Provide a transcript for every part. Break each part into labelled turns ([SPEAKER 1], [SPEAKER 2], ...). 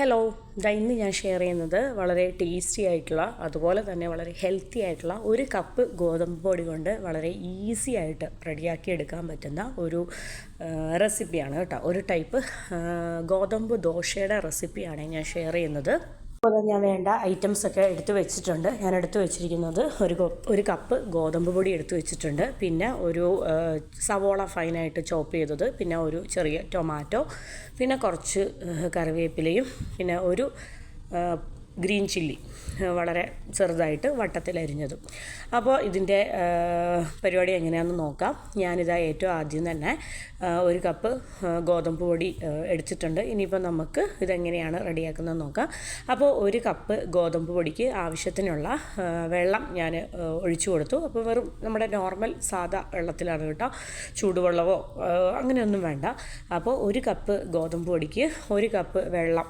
[SPEAKER 1] Hello ദാ ഇന്ന് ഞാൻ ഷെയർ ചെയ്യുന്നത് വളരെ ടേസ്റ്റി ആയിട്ടുള്ള അതുപോലെ തന്നെ വളരെ ഹെൽത്തി ആയിട്ടുള്ള ഒരു കപ്പ് ഗോതമ്പ് പൊടി കൊണ്ട് വളരെ ഈസി ആയിട്ട് റെഡിയാക്കി എടുക്കാൻ പറ്റുന്ന ഒരു റെസിപ്പിയാണ് കേട്ടോ. ഒരു ടൈപ്പ് ഗോതമ്പ് ദോശയുടെ റെസിപ്പിയാണ് ഞാൻ ഷെയർ ചെയ്യുന്നത്. അപ്പോൾ ഞാൻ വേണ്ട ഐറ്റംസ് ഒക്കെ എടുത്തു വെച്ചിട്ടുണ്ട്. ഞാൻ എടുത്തു വെച്ചിരിക്കുന്നത് ഒരു ഒരു കപ്പ് ഗോതമ്പ് പൊടി എടുത്തു വെച്ചിട്ടുണ്ട്. പിന്നെ ഒരു സവോള ഫൈനായിട്ട് ചോപ്പ് ചെയ്തത്. പിന്നെ ഒരു ചെറിയ ടൊമാറ്റോ പിന്നെ കുറച്ച് കറിവേപ്പിലയും. പിന്നെ ഒരു ഗ്രീൻ ചില്ലി വളരെ ചെറുതായിട്ട് വട്ടത്തിലരിഞ്ഞതും. അപ്പോൾ ഇതിന്റെ പരിപാടി എങ്ങനെയാണെന്ന് നോക്കാം. ഞാനിതാ ഏറ്റവും ആദ്യം തന്നെ ഒരു കപ്പ് ഗോതമ്പ് പൊടി എടുത്തിട്ടുണ്ട്. ഇനിയിപ്പോൾ നമുക്ക് ഇതെങ്ങനെയാണ് റെഡിയാക്കുന്നത് നോക്കാം. അപ്പോൾ ഒരു കപ്പ് ഗോതമ്പ് പൊടിക്ക് ആവശ്യത്തിനുള്ള വെള്ളം ഞാൻ ഒഴിച്ചു കൊടുത്തു. അപ്പോൾ വെറും നമ്മുടെ നോർമൽ സാധാ വെള്ളത്തിലാണ് കേട്ടോ. ചൂടുവെള്ളമോ അങ്ങനെയൊന്നും വേണ്ട. അപ്പോൾ ഒരു കപ്പ് ഗോതമ്പ് പൊടിക്ക് ഒരു കപ്പ് വെള്ളം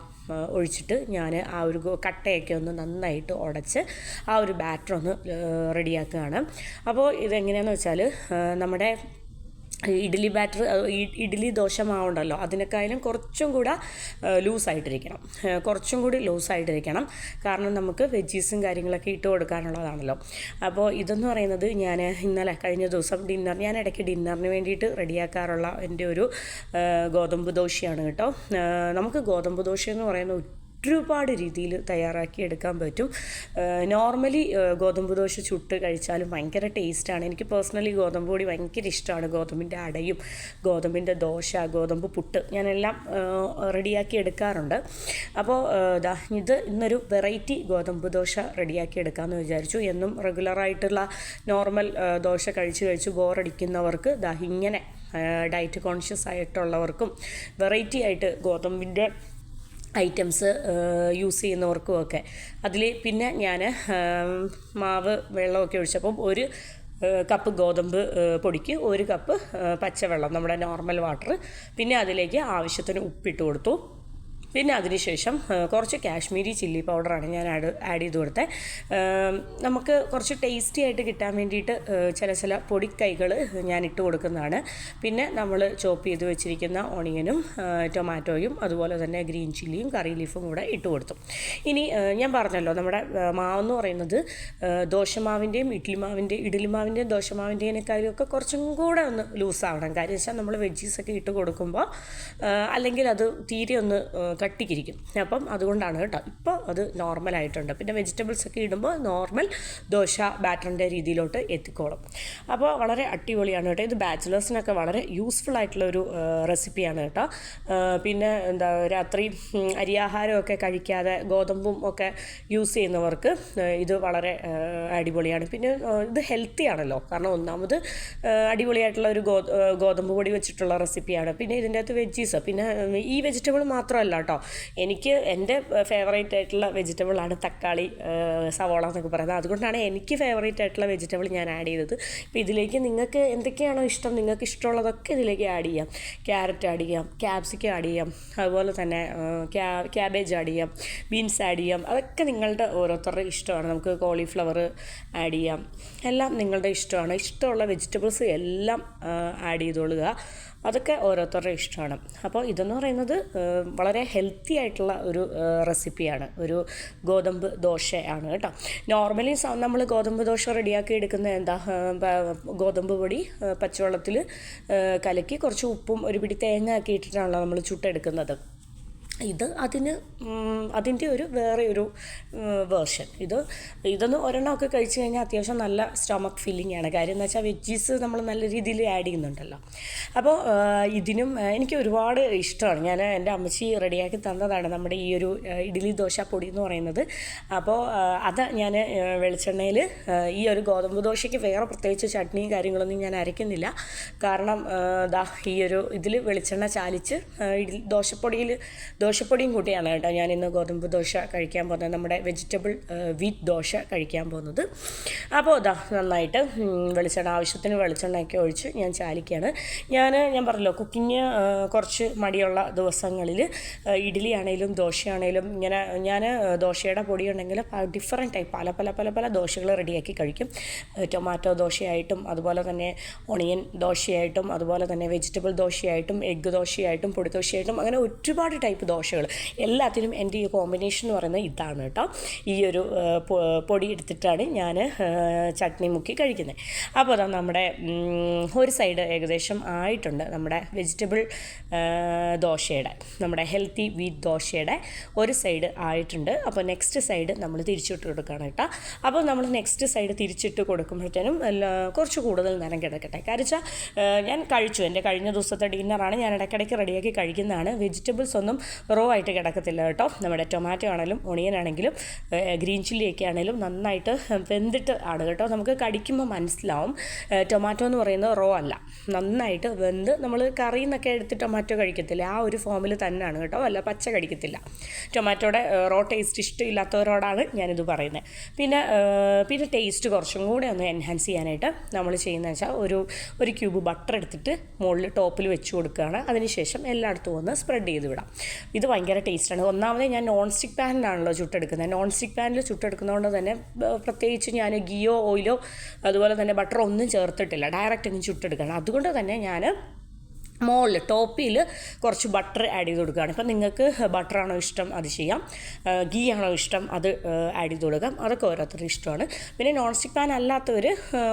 [SPEAKER 1] ഒഴിച്ചിട്ട് ഞാൻ ആ ഒരു കട്ടയൊക്കെ ഒന്ന് നന്നായിട്ട് ഉടച്ച് ആ ഒരു ബാറ്റർ ഒന്ന് റെഡിയാക്കുകയാണ്. അപ്പോൾ ഇതെങ്ങനെയാണെന്ന് വെച്ചാൽ നമ്മുടെ ഇഡ്ഡലി ബാറ്റർ ഇഡ്ഡലി ദോശ മാവുണ്ടല്ലോ അതിനേക്കായാലും കുറച്ചും കൂടെ ലൂസായിട്ടിരിക്കണം. കുറച്ചും കൂടി ലൂസായിട്ടിരിക്കണം. കാരണം നമുക്ക് വെജീസും കാര്യങ്ങളൊക്കെ ഇട്ട് കൊടുക്കാനുള്ളതാണല്ലോ. അപ്പോൾ ഇതെന്ന് പറയുന്നത് ഞാൻ ഇന്നലെ കഴിഞ്ഞ ദിവസം ഡിന്നർ ഞാൻ ഇടയ്ക്ക് ഡിന്നറിന് വേണ്ടിയിട്ട് റെഡിയാക്കാറുള്ള എന്റെ ഒരു ഗോതമ്പ് ദോശയാണ് കേട്ടോ. നമുക്ക് ഗോതമ്പ് ദോശ എന്ന് ഒരുപാട് രീതിയിൽ തയ്യാറാക്കി എടുക്കാൻ പറ്റും. നോർമലി ഗോതമ്പ് ദോശ ചുട്ട് കഴിച്ചാലും ഭയങ്കര ടേസ്റ്റാണ്. എനിക്ക് പേഴ്സണലി ഗോതമ്പ് പൊടി ഭയങ്കര ഇഷ്ടമാണ്. ഗോതമ്പിന്റെ അടയും ഗോതമ്പിന്റെ ദോശ ഗോതമ്പ് പുട്ട് ഞാനെല്ലാം റെഡിയാക്കി എടുക്കാറുണ്ട്. അപ്പോൾ ഇതാ ഇത് ഇന്നൊരു വെറൈറ്റി ഗോതമ്പ് ദോശ റെഡിയാക്കി എടുക്കാമെന്ന് വിചാരിച്ചു. എന്നും റെഗുലറായിട്ടുള്ള നോർമൽ ദോശ കഴിച്ച് കഴിച്ച് ബോറടിക്കുന്നവർക്ക് ദാ ഇങ്ങനെ ഡയറ്റ് കോൺഷ്യസ് ആയിട്ടുള്ളവർക്കും വെറൈറ്റി ആയിട്ട് ഗോതമ്പിന്റെ ഐറ്റംസ് യൂസ് ചെയ്യുന്നവർക്കും ഒക്കെ. അതിൽ പിന്നെ ഞാൻ മാവ് വെള്ളമൊക്കെ ഒഴിച്ചപ്പം ഒരു കപ്പ് ഗോതമ്പ് പൊടിക്ക് ഒരു കപ്പ് പച്ചവെള്ളം നമ്മുടെ നോർമൽ വാട്ടർ പിന്നെ അതിലേക്ക് ആവശ്യത്തിന് ഉപ്പിട്ട് കൊടുത്തു. പിന്നെ അതിനുശേഷം കുറച്ച് കാശ്മീരി ചില്ലി പൗഡറാണ് ഞാൻ ആഡ് ആഡ് ചെയ്ത് കൊടുത്തത് നമുക്ക് കുറച്ച് ടേസ്റ്റി ആയിട്ട് കിട്ടാൻ വേണ്ടിയിട്ട് ചില ചില പൊടിക്കൈകൾ ഞാൻ ഇട്ട് കൊടുക്കുന്നതാണ്. പിന്നെ നമ്മൾ ചോപ്പ് ചെയ്ത് വെച്ചിരിക്കുന്ന ഓണിയനും ടൊമാറ്റോയും അതുപോലെ തന്നെ ഗ്രീൻ ചില്ലിയും കറി ലീഫും കൂടെ ഇട്ട് കൊടുത്തു. ഇനി ഞാൻ പറഞ്ഞല്ലോ നമ്മുടെ മാവെന്ന് പറയുന്നത് ദോശമാവിന്റെയും ഇഡ്ലി ഇഡ്ലിമാവിന്റെയും ദോശമാവിന്റെയും ഒക്കെ കുറച്ചും കൂടെ ഒന്ന് ലൂസാവണം കാര്യം വെച്ചാൽ നമ്മൾ വെജീസൊക്കെ ഇട്ട് കൊടുക്കുമ്പോൾ അല്ലെങ്കിൽ അത് തീരെ ഒന്ന് കട്ടിക്കിരിക്കും അപ്പം അതുകൊണ്ടാണ് കേട്ടോ. ഇപ്പോൾ അത് നോർമൽ ആയിട്ടുണ്ട് പിന്നെ വെജിറ്റബിൾസ് ഒക്കെ ഇടുമ്പോൾ നോർമൽ ദോശ ബാറ്ററിന്റെ രീതിയിലോട്ട് എത്തിക്കോളും. അപ്പോൾ വളരെ അടിപൊളിയാണ് കേട്ടോ. ഇത് ബാച്ചിലേഴ്സിനൊക്കെ വളരെ യൂസ്ഫുൾ ആയിട്ടുള്ള ഒരു റെസിപ്പിയാണ് കേട്ടോ. പിന്നെ എന്താ രാത്രി അരിയാഹാരമൊക്കെ കഴിക്കാതെ ഗോതമ്പും ഒക്കെ യൂസ് ചെയ്യുന്നവർക്ക് ഇത് വളരെ അടിപൊളിയാണ്. പിന്നെ ഇത് ഹെൽത്തി ആണല്ലോ. കാരണം ഒന്നാമത് അടിപൊളിയായിട്ടുള്ള ഒരു ഗോതമ്പ് പൊടി വെച്ചിട്ടുള്ള റെസിപ്പിയാണ് പിന്നെ ഇതിന്റെ അകത്ത് വെജീസ് പിന്നെ ഈ വെജിറ്റബിൾ മാത്രമല്ല എനിക്ക് എന്റെ ഫേവറേറ്റ് ആയിട്ടുള്ള വെജിറ്റബിളാണ് തക്കാളി സവോള എന്നൊക്കെ പറയുന്നത്. അതുകൊണ്ടാണ് എനിക്ക് ഫേവറേറ്റ് ആയിട്ടുള്ള വെജിറ്റബിൾ ഞാൻ ആഡ് ചെയ്തത്. ഇപ്പോൾ ഇതിലേക്ക് നിങ്ങൾക്ക് എന്തൊക്കെയാണോ ഇഷ്ടം നിങ്ങൾക്ക് ഇഷ്ടമുള്ളതൊക്കെ ഇതിലേക്ക് ആഡ് ചെയ്യാം. ക്യാരറ്റ് ആഡ് ചെയ്യാം ക്യാപ്സിക്കം ആഡ് ചെയ്യാം അതുപോലെ തന്നെ ക്യാബേജ് ആഡ് ചെയ്യാം ബീൻസ് ആഡ് ചെയ്യാം. അതൊക്കെ നിങ്ങളുടെ ഓരോരുത്തരുടെ ഇഷ്ടമാണ്. നമുക്ക് കോളിഫ്ലവർ ആഡ് ചെയ്യാം. എല്ലാം നിങ്ങളുടെ ഇഷ്ടമാണ്. ഇഷ്ടമുള്ള വെജിറ്റബിൾസ് എല്ലാം ആഡ് ചെയ്തോളുക. അതൊക്കെ ഓരോരുത്തരുടെ ഇഷ്ടമാണ്. അപ്പോൾ ഇതെന്ന് പറയുന്നത് വളരെ ഹെൽത്തി ആയിട്ടുള്ള ഒരു റെസിപ്പിയാണ് ഒരു ഗോതമ്പ് ദോശയാണ് കേട്ടോ. നോർമലി നമ്മൾ ഗോതമ്പ് ദോശ റെഡിയാക്കി എടുക്കുന്ന എന്താ? ഗോതമ്പ് പൊടി പച്ചവെള്ളത്തിൽ കലക്കി കുറച്ച് ഉപ്പും ഒരു പിടി തേങ്ങ ആക്കിയിട്ടിട്ടാണല്ലോ നമ്മൾ ചുട്ടെടുക്കുന്നത്. ഇത് അതിന് അതിന്റെ ഒരു വേറെ ഒരു വേർഷൻ ഇത് ഇതൊന്ന് ഒരെണ്ണമൊക്കെ കഴിച്ചു കഴിഞ്ഞാൽ അത്യാവശ്യം നല്ല സ്റ്റൊമക്ക് ഫീലിംഗ് ആണ്. കാര്യം എന്ന് വെച്ചാൽ വെജീസ് നമ്മൾ നല്ല രീതിയിൽ ആഡ് ചെയ്യുന്നുണ്ടല്ലോ. അപ്പോൾ ഇതിനും എനിക്ക് ഒരുപാട് ഇഷ്ടമാണ്. ഞാൻ എന്റെ അമ്മച്ചി റെഡിയാക്കി തന്നതാണ് നമ്മുടെ ഈ ഒരു ഇഡ്ഡലി ദോശ പൊടി എന്ന് പറയുന്നത്. അപ്പോൾ അത് ഞാൻ വെളിച്ചെണ്ണയിൽ ഈ ഒരു ഗോതമ്പ് ദോശയ്ക്ക് വേറെ പ്രത്യേകിച്ച് ചട്നിയും കാര്യങ്ങളൊന്നും ഞാൻ അരയ്ക്കുന്നില്ല. കാരണം ദാ ഈ ഒരു ഇതിൽ വെളിച്ചെണ്ണ ചാലിച്ച് ഇഡ്ഡലി ദോശപ്പൊടിയിൽ ദോശപ്പൊടിയും കൂട്ടിയാണ് കേട്ടോ ഞാൻ ഇന്ന് ഗോതമ്പ് ദോശ കഴിക്കാൻ പോകുന്നത്. നമ്മുടെ വെജിറ്റബിൾ വീറ്റ് ദോശ കഴിക്കാൻ പോകുന്നത്. അപ്പോൾ ഇതാ നന്നായിട്ട് വെളിച്ചെണ്ണ ആവശ്യത്തിന് വെളിച്ചെണ്ണയൊക്കെ ഒഴിച്ച് ഞാൻ ചാലിക്കുകയാണ്. ഞാൻ ഞാൻ പറഞ്ഞല്ലോ കുക്കിങ് കുറച്ച് മടിയുള്ള ദിവസങ്ങളിൽ ഇഡ്ഡലി ആണെങ്കിലും ദോശയാണെങ്കിലും ഇങ്ങനെ ഞാൻ ദോശയുടെ പൊടി ഉണ്ടെങ്കിൽ ഡിഫറെന്റ് ടൈപ്പ് പല പല പല പല ദോശകൾ റെഡിയാക്കി കഴിക്കും. ടൊമാറ്റോ ദോശയായിട്ടും അതുപോലെ തന്നെ ഒണിയൻ ദോശയായിട്ടും അതുപോലെ തന്നെ വെജിറ്റബിൾ ദോശയായിട്ടും എഗ്ഗ് ദോശയായിട്ടും പൊടി ദോശയായിട്ടും അങ്ങനെ ഒരുപാട് ടൈപ്പ് ദോശ ദോശകൾ എല്ലാത്തിനും എന്റെ ഈ കോമ്പിനേഷൻ എന്ന് പറയുന്നത് ഇതാണ് കേട്ടോ. ഈ ഒരു പൊടി എടുത്തിട്ടാണ് ഞാൻ ചട്നി മുക്കി കഴിക്കുന്നത് അപ്പോൾ അതാ നമ്മുടെ ഒരു സൈഡ് ഏകദേശം ആയിട്ടുണ്ട് നമ്മുടെ വെജിറ്റബിൾ ദോശയുടെ. നമ്മുടെ ഹെൽത്തി വീറ്റ് ദോശയുടെ ഒരു സൈഡ് ആയിട്ടുണ്ട്. അപ്പോൾ നെക്സ്റ്റ് സൈഡ് നമ്മൾ തിരിച്ചിട്ട് കൊടുക്കുകയാണ് കേട്ടോ. അപ്പോൾ നമ്മൾ നെക്സ്റ്റ് സൈഡ് തിരിച്ചിട്ട് കൊടുക്കുമ്പോഴത്തേനും കുറച്ച് കൂടുതൽ നേരം കിടക്കട്ടെ. കാരണം ഞാൻ കഴിച്ചു. എന്റെ കഴിഞ്ഞ ദിവസത്തെ ഡിന്നറാണ് ഞാൻ ഇടയ്ക്കിടയ്ക്ക് റെഡിയാക്കി കഴിക്കുന്നതാണ്. വെജിറ്റബിൾസ് ഒന്നും റോ ആയിട്ട് കിടക്കത്തില്ല കേട്ടോ. നമ്മുടെ ടൊമാറ്റോ ആണെങ്കിലും ഒണിയൻ ആണെങ്കിലും ഗ്രീൻ ചില്ലിയൊക്കെ ആണെങ്കിലും നന്നായിട്ട് വെന്തിട്ട് ആണ് കേട്ടോ. നമുക്ക് കടിക്കുമ്പോൾ മനസ്സിലാവും. ടൊമാറ്റോ എന്ന് പറയുന്നത് റോ അല്ല. നന്നായിട്ട് വെന്ത് നമ്മൾ കറിയിൽ നിന്നൊക്കെ എടുത്ത് ടൊമാറ്റോ കഴിക്കത്തില്ല? ആ ഒരു ഫോമിൽ തന്നെയാണ് കേട്ടോ. അല്ല പച്ച കഴിക്കത്തില്ല ടൊമാറ്റോയുടെ റോ ടേസ്റ്റ് ഇഷ്ടമില്ലാത്തവരോടാണ് ഞാനിത് പറയുന്നത്. പിന്നെ പിന്നെ ടേസ്റ്റ് കുറച്ചും കൂടെ ഒന്ന് എൻഹാൻസ് ചെയ്യാനായിട്ട് നമ്മൾ ചെയ്യുന്നത് വെച്ചാൽ ഒരു ഒരു ക്യൂബ് ബട്ടർ എടുത്തിട്ട് മുകളിൽ ടോപ്പിൽ വെച്ച് കൊടുക്കുകയാണ്. അതിനുശേഷം എല്ലായിടത്തും ഒന്ന് സ്പ്രെഡ് ചെയ്ത് വിടാം. ഇത് ഭയങ്കര ടേസ്റ്റാണ്. ഒന്നാമത് ഞാൻ നോൺ സ്റ്റിക്ക് പാനിലാണല്ലോ ചുട്ടെടുക്കുന്നത്. നോൺ സ്റ്റിക്ക് പാനിൽ ചുട്ടെടുക്കുന്നതുകൊണ്ട് തന്നെ പ്രത്യേകിച്ച് ഞാൻ ഗിയോ ഓയിലോ അതുപോലെ തന്നെ ബട്ടറോ ഒന്നും ചേർത്തിട്ടില്ല. ഡയറക്റ്റ് അങ്ങ് ചുട്ടെടുക്കണം അതുകൊണ്ട് തന്നെ ഞാൻ മോളിൽ ടോപ്പിയിൽ കുറച്ച് ബട്ടർ ആഡ് ചെയ്ത് കൊടുക്കുകയാണ്. ഇപ്പം നിങ്ങൾക്ക് ബട്ടറാണോ ഇഷ്ടം അത് ചെയ്യാം. ഗീ ആണോ ഇഷ്ടം അത് ആഡ് ചെയ്ത് കൊടുക്കാം. അതൊക്കെ ഓരോരുത്തരുടെ ഇഷ്ടമാണ്. പിന്നെ നോൺ സ്റ്റിക്ക് പാൻ അല്ലാത്തവർ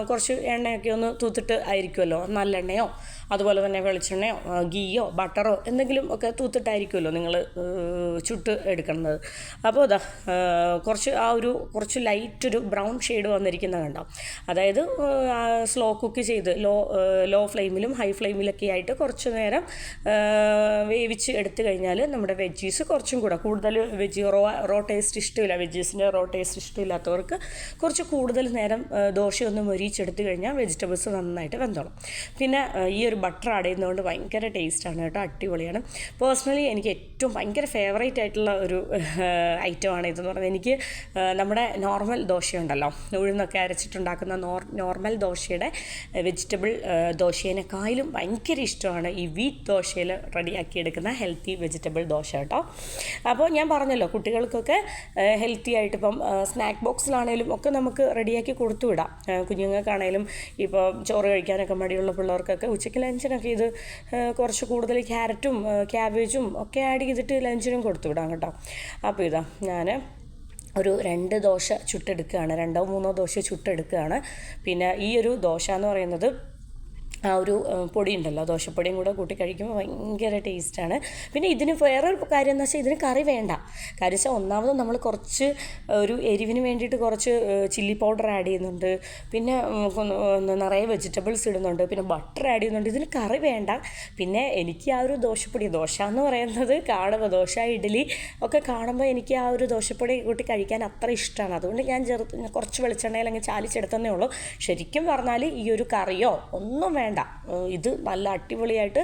[SPEAKER 1] കുറച്ച് എണ്ണയൊക്കെ ഒന്ന് തൂത്തിട്ട് ആയിരിക്കുമല്ലോ. നല്ലെണ്ണയോ അതുപോലെ തന്നെ വെളിച്ചെണ്ണയോ ഗീയോ ബട്ടറോ എന്തെങ്കിലും ഒക്കെ തൂത്തിട്ടായിരിക്കുമല്ലോ നിങ്ങൾ ചുട്ട് എടുക്കുന്നത്. അപ്പോൾ ഇതാ കുറച്ച് ആ ഒരു കുറച്ച് ലൈറ്റ് ഒരു ബ്രൗൺ ഷെയ്ഡ് വന്നിരിക്കുന്നത് കണ്ടോ? അതായത് സ്ലോ കുക്ക് ചെയ്ത് ലോ ലോ ഫ്ലെയിമിലും ഹൈ ഫ്ലെയിമിലൊക്കെ ആയിട്ട് കുറച്ച് നേരം വേവിച്ച് എടുത്തു കഴിഞ്ഞാൽ നമ്മുടെ വെജീസ് കുറച്ചും കൂടെ കൂടുതൽ വെജി റോ റോ ടേസ്റ്റ് ഇഷ്ടമില്ല വെജീസിന്റെ റോ ടേസ്റ്റ് ഇഷ്ടമില്ലാത്തവർക്ക് കുറച്ച് കൂടുതൽ നേരം ദോശയൊന്ന് മൊരിച്ചെടുത്ത് കഴിഞ്ഞാൽ വെജിറ്റബിൾസ് നന്നായിട്ട് വെന്തോളും. പിന്നെ ഈ ഒരു ബട്ടർ ആഡ് ചെയ്യുന്നതുകൊണ്ട് ഭയങ്കര ടേസ്റ്റാണ് കേട്ടോ അടിപൊളിയാണ്. പേഴ്സണലി എനിക്ക് ഏറ്റവും ഭയങ്കര ഫേവറേറ്റ് ആയിട്ടുള്ള ഒരു ഐറ്റം ഐറ്റമാണ് ഇതെന്ന് പറഞ്ഞാൽ എനിക്ക് നമ്മുടെ നോർമൽ ദോശയുണ്ടല്ലോ ഉഴുന്നൊക്കെ അരച്ചിട്ടുണ്ടാക്കുന്ന നോർ നോർമൽ ദോശയുടെ വെജിറ്റബിൾ ദോശേനെക്കായാലും ഭയങ്കര ഇഷ്ടമാണ് ഈ വീറ്റ് ദോശയിൽ റെഡിയാക്കി എടുക്കുന്ന ഹെൽത്തി വെജിറ്റബിൾ ദോശ കേട്ടോ. അപ്പോൾ ഞാൻ പറഞ്ഞല്ലോ കുട്ടികൾക്കൊക്കെ ഹെൽത്തി ആയിട്ട് ഇപ്പം സ്നാക്ക് ബോക്സിലാണേലും ഒക്കെ നമുക്ക് റെഡിയാക്കി കൊടുത്തു വിടാം കുഞ്ഞുങ്ങൾക്കാണേലും ഇപ്പോൾ ചോറ് കഴിക്കാനൊക്കെ മടിയുള്ള പിള്ളേർക്കൊക്കെ ഉച്ചയ്ക്ക് ലഞ്ചിനൊക്കെ ഇത് കുറച്ച് കൂടുതൽ ക്യാരറ്റും ക്യാബേജും ഒക്കെ ആഡ് ചെയ്തിട്ട് ലഞ്ചിനും കൊടുത്തു വിടാം കേട്ടോ. അപ്പോൾ ഇതാ ഞാൻ ഒരു രണ്ട് ദോശ ചുട്ടെടുക്കുകയാണ്. രണ്ടോ മൂന്നോ ദോശ ചുട്ടെടുക്കുകയാണ്. പിന്നെ ഈ ഒരു ദോശ എന്ന് പറയുന്നത് ആ ഒരു പൊടി ഉണ്ടല്ലോ ദോശപ്പൊടിയും കൂടെ കൂട്ടി കഴിക്കുമ്പോൾ ഭയങ്കര ടേസ്റ്റാണ്. പിന്നെ ഇതിന് വേറൊരു കാര്യം എന്ന് വെച്ചാൽ ഇതിന് കറി വേണ്ട. കാര്യം വെച്ചാൽ ഒന്നാമത് നമ്മൾ കുറച്ച് ഒരു എരിവിന് വേണ്ടിയിട്ട് കുറച്ച് ചില്ലി പൗഡർ ആഡ് ചെയ്യുന്നുണ്ട്. പിന്നെ നിറയെ വെജിറ്റബിൾസ് ഇടുന്നുണ്ട്. പിന്നെ ബട്ടർ ആഡ് ചെയ്യുന്നുണ്ട്. ഇതിന് കറി വേണ്ട. പിന്നെ എനിക്ക് ആ ഒരു ദോശപ്പൊടി ദോശ എന്ന് പറയുന്നത് കാണുമ്പോൾ ദോശ ഇഡ്ഡലി ഒക്കെ കാണുമ്പോൾ എനിക്ക് ആ ഒരു ദോശപ്പൊടി കൂട്ടി കഴിക്കാൻ അത്ര ഇഷ്ടമാണ് അതുകൊണ്ട് ഞാൻ ചെറുത്ത് കുറച്ച് വെളിച്ചെണ്ണയിൽ അങ്ങ് ചാലിച്ചെടുത്തന്നേ ഉള്ളൂ. ശരിക്കും പറഞ്ഞാൽ ഈ ഒരു കറിയോ ഒന്നും വേണ്ട. ഏഹ് ഇത് നല്ല അടിപൊളിയായിട്ട്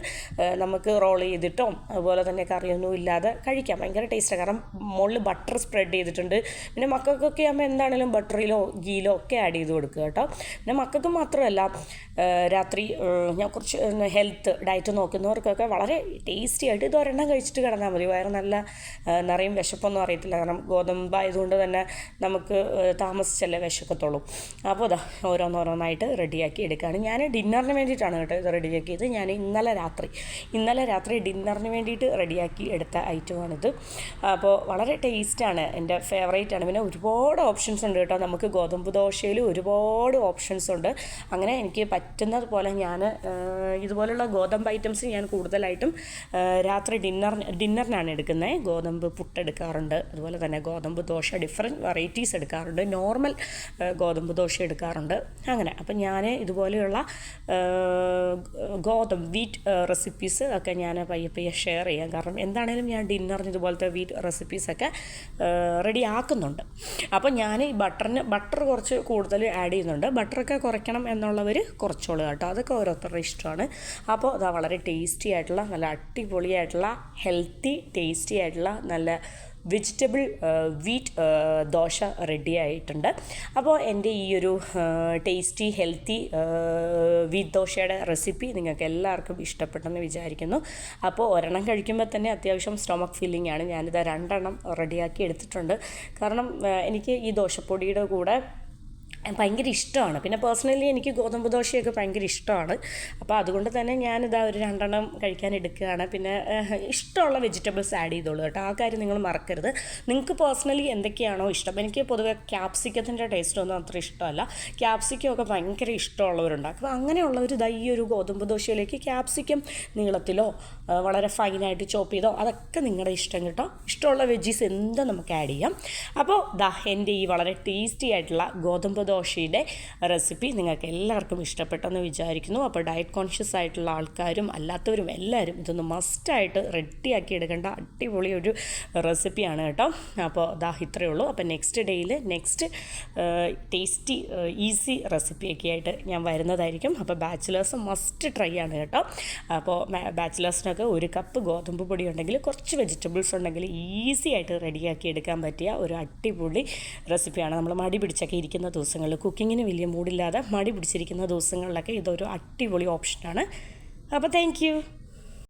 [SPEAKER 1] നമുക്ക് റോൾ ചെയ്തിട്ടോ അതുപോലെ തന്നെ കറിയൊന്നും ഇല്ലാതെ കഴിക്കാം. ഭയങ്കര ടേസ്റ്റാണ് കാരണം മുകളിൽ ബട്ടർ സ്പ്രെഡ് ചെയ്തിട്ടുണ്ട്. പിന്നെ മക്കൾക്കൊക്കെ ആകുമ്പോൾ എന്താണെങ്കിലും ബട്ടറിലോ ഗീലോ ഒക്കെ ആഡ് ചെയ്ത് കൊടുക്കുക കേട്ടോ. പിന്നെ മക്കൾക്ക് മാത്രമല്ല രാത്രി ഞാൻ കുറച്ച് ഹെൽത്ത് ഡയറ്റ് നോക്കുന്നവർക്കൊക്കെ വളരെ ടേസ്റ്റി ആയിട്ട് ഇത് ഒരെണ്ണം കഴിച്ചിട്ട് കിടന്നാൽ മതി. വയറ് നല്ല നിറയും വിശപ്പൊന്നും അറിയത്തില്ല. കാരണം ഗോതമ്പ് ആയതുകൊണ്ട് തന്നെ നമുക്ക് താമസിച്ചല്ലേ വിശക്കത്തുള്ളൂ. അപ്പോൾ അതാ ഓരോന്നോരോന്നായിട്ട് റെഡിയാക്കി എടുക്കുകയാണ്. ഞാൻ ഡിന്നറിന് വേണ്ടിയിട്ടാണ് കേട്ടോ ഇത് റെഡിയാക്കിയത്. ഞാൻ ഇന്നലെ രാത്രി ഇന്നലെ രാത്രി ഡിന്നറിന് വേണ്ടിയിട്ട് റെഡിയാക്കി എടുത്ത ഐറ്റമാണിത്. അപ്പോൾ വളരെ ടേസ്റ്റാണ് എന്റെ ഫേവറേറ്റ് ആണ് പിന്നെ ഒരുപാട് ഓപ്ഷൻസ് ഉണ്ട് കേട്ടോ. നമുക്ക് ഗോതമ്പ് ദോശയിൽ ഒരുപാട് ഓപ്ഷൻസ് ഉണ്ട്. അങ്ങനെ എനിക്ക് പറ്റുന്നത് പോലെ ഞാൻ ഇതുപോലുള്ള ഗോതമ്പ് ഐറ്റംസ് ഞാൻ കൂടുതലായിട്ടും രാത്രി ഡിന്നർ ഡിന്നറിനാണ് എടുക്കുന്നത് ഗോതമ്പ് പുട്ട് എടുക്കാറുണ്ട്. അതുപോലെ തന്നെ ഗോതമ്പ് ദോശ ഡിഫറെന്റ് വെറൈറ്റീസ് എടുക്കാറുണ്ട്. നോർമൽ ഗോതമ്പ് ദോശ എടുക്കാറുണ്ട്. അങ്ങനെ. അപ്പം ഞാൻ ഇതുപോലെയുള്ള ഗോതമ്പ് വീറ്റ് റെസിപ്പീസ് ഒക്കെ ഞാൻ പയ്യെ പയ്യെ ഷെയർ ചെയ്യാം. കാരണം എന്താണേലും ഞാൻ ഡിന്നറിന് ഇതുപോലത്തെ വീറ്റ് റെസിപ്പീസൊക്കെ റെഡി ആക്കുന്നുണ്ട്. അപ്പോൾ ഞാൻ ഈ ബട്ടറിന് ബട്ടർ കുറച്ച് കൂടുതൽ ആഡ് ചെയ്യുന്നുണ്ട്. ബട്ടറൊക്കെ കുറയ്ക്കണം എന്നുള്ളവർ കുറച്ചോളൂ കേട്ടോ. അതൊക്കെ ഓരോരുത്തരുടെ ഇഷ്ടമാണ്. അപ്പോൾ അതാ വളരെ ടേസ്റ്റി ആയിട്ടുള്ള നല്ല അടിപൊളിയായിട്ടുള്ള ഹെൽത്തി ടേസ്റ്റി ആയിട്ടുള്ള നല്ല വെജിറ്റബിൾ വീറ്റ് ദോശ റെഡി ആയിട്ടുണ്ട്. അപ്പോൾ എന്റെ ഈ ഒരു ടേസ്റ്റി ഹെൽത്തി വീറ്റ് ദോശയുടെ റെസിപ്പി നിങ്ങൾക്ക് എല്ലാവർക്കും ഇഷ്ടപ്പെട്ടെന്ന് വിചാരിക്കുന്നു. അപ്പോൾ ഒരെണ്ണം കഴിക്കുമ്പോൾ തന്നെ അത്യാവശ്യം സ്റ്റൊമക്ക് ഫീലിംഗ് ആണ്. ഞാനിത് രണ്ടെണ്ണം റെഡിയാക്കി എടുത്തിട്ടുണ്ട്. കാരണം എനിക്ക് ഈ ദോശപ്പൊടിയുടെ കൂടെ ഭയങ്കര ഇഷ്ടമാണ്. പിന്നെ പേഴ്സണലി എനിക്ക് ഗോതമ്പ് ദോശയൊക്കെ ഭയങ്കര ഇഷ്ടമാണ്. അപ്പോൾ അതുകൊണ്ട് തന്നെ ഞാനിതാ ഒരു രണ്ടെണ്ണം കഴിക്കാൻ എടുക്കുകയാണ്. പിന്നെ ഇഷ്ടമുള്ള വെജിറ്റബിൾസ് ആഡ് ചെയ്തോളൂ കേട്ടോ. ആ കാര്യം നിങ്ങൾ മറക്കരുത്. നിങ്ങൾക്ക് പേഴ്സണലി എന്തൊക്കെയാണോ ഇഷ്ടം? എനിക്ക് പൊതുവേ ക്യാപ്സിക്കത്തിന്റെ ടേസ്റ്റ് ഒന്നും അത്ര ഇഷ്ടമല്ല. ക്യാപ്സിക്കമൊക്കെ ഭയങ്കര ഇഷ്ടമുള്ളവരുണ്ട്. അപ്പോൾ അങ്ങനെയുള്ളവർ ഇതാ ഈ ഒരു ഗോതമ്പ് ദോശയിലേക്ക് ക്യാപ്സിക്കം നീളത്തിലോ വളരെ ഫൈനായിട്ട് ചോപ്പ് ചെയ്തോ അതൊക്കെ നിങ്ങളുടെ ഇഷ്ടം കേട്ടോ. ഇഷ്ടമുള്ള വെജീസ് എന്താ നമുക്ക് ആഡ് ചെയ്യാം. അപ്പോൾ ദാ എന്റെ ഈ വളരെ ടേസ്റ്റി ആയിട്ടുള്ള ഗോതമ്പ് ദോശയുടെ റെസിപ്പി നിങ്ങൾക്ക് എല്ലാവർക്കും ഇഷ്ടപ്പെട്ടെന്ന് വിചാരിക്കുന്നു. അപ്പോൾ ഡയറ്റ് കോൺഷ്യസ് ആയിട്ടുള്ള ആൾക്കാരും അല്ലാത്തവരും എല്ലാവരും ഇതൊന്ന് മസ്റ്റായിട്ട് റെഡിയാക്കി എടുക്കേണ്ട അടിപൊളി ഒരു റെസിപ്പിയാണ് കേട്ടോ. അപ്പോൾ ദാ ഇത്രയേ ഉള്ളൂ. അപ്പോൾ നെക്സ്റ്റ് ഡേയിൽ നെക്സ്റ്റ് ടേസ്റ്റി ഈസി റെസിപ്പിയൊക്കെ ആയിട്ട് ഞാൻ വരുന്നതായിരിക്കും. അപ്പോൾ ബാച്ചിലേഴ്സ് മസ്റ്റ് ട്രൈ ആണ് കേട്ടോ. അപ്പോൾ ബാച്ചിലേഴ്സിനൊക്കെ ഒരു കപ്പ് ഗോതമ്പ് പൊടി ഉണ്ടെങ്കിൽ കുറച്ച് വെജിറ്റബിൾസ് ഉണ്ടെങ്കിൽ ഈസി ആയിട്ട് റെഡിയാക്കി എടുക്കാൻ പറ്റിയ ഒരു അടിപൊളി റെസിപ്പിയാണ്. നമ്മൾ മടി പിടിച്ചൊക്കെ ഇരിക്കുന്ന ദിവസങ്ങളിൽ കുക്കിങ്ങിന് വലിയ മൂടില്ലാതെ മടി പിടിച്ചിരിക്കുന്ന ദിവസങ്ങളിലൊക്കെ ഇതൊരു അടിപൊളി ഓപ്ഷനാണ് അപ്പോൾ താങ്ക്